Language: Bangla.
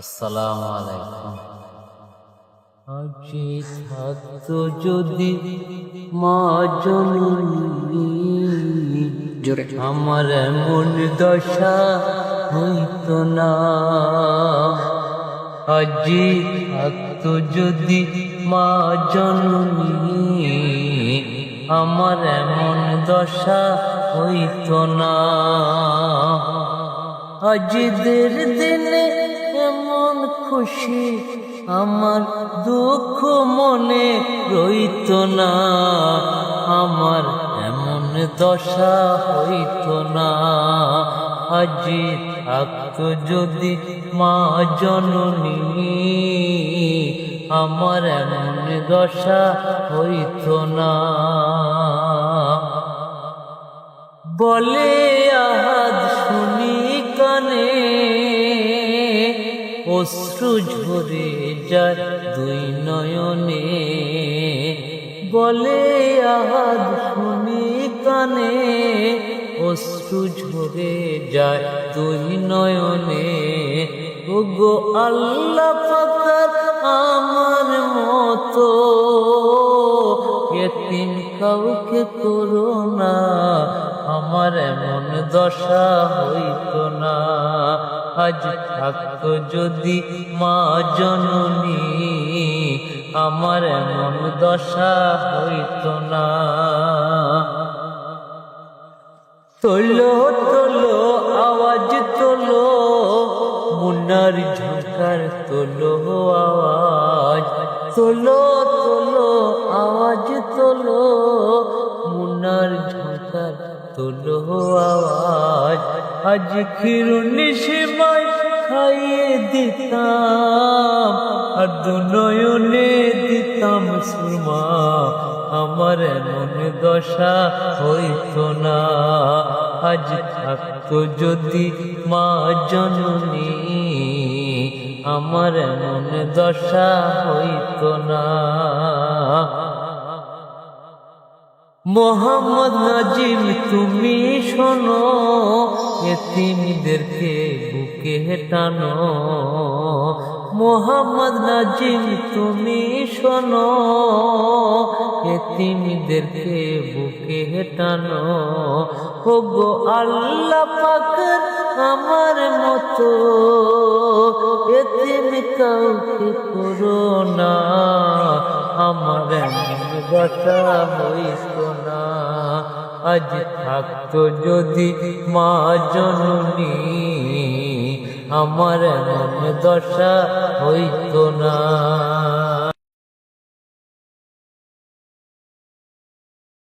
আসসালামু আলাইকুম। আজি থাকতো যদি মা জননী জোরে আমার এমন দশা হইত না। আজি থাকতো যদি মা জননী আমার এমন দশা হইত না। আজিদের দিনে এমন খুশি, আমার দুঃখ মনে রইত না, আমার এমন দশা হইত না। আজি থাকতো যদি মা জননী, আমার এমন দশা হইত না। বলে অশ্রু ঝরে যার দুই নয়নে বলে আহাদ শুনি কানে অশ্রু ঝরে যায় দুই নয়নে গো আল্লাহ পাকার আমার মতো, এতিম কাউকে করো না, আমার এমন দশা হইত না। আজ থাকতো যদি মা জননী, আমার এমন দশা হইত না। তোলো তোলো, আওয়াজ তোলো, মুন্নার ঝঙ্কার তোলো আওয়াজ। তোলো তোলো, আওয়াজ তোলো, মুন্নার ঝঙ্কার তোলো আওয়াজ। আজ খিরুনি সীমায় খাইয়ে দিতাম, আর দুনয়নে দিতাম সুরমা আমার এমন দশা হইত না। আজ থাকতো যদি মা জননী, আমার এমন দশা হইত না। মোহাম্মদ নাজিম, তুমি শোনো এতিমদেরকে বুকে টানো মোহাম্মদ নাজিম, তুমি শোনো। এতিমদেরকে বুকে টানো ওগো আল্লাহ পাক আমার মতো এতিম কাউকে করো না। আমার দশা হইত না। আজ থাকতো যদি মা জননী আমার এমন দশা হইত না।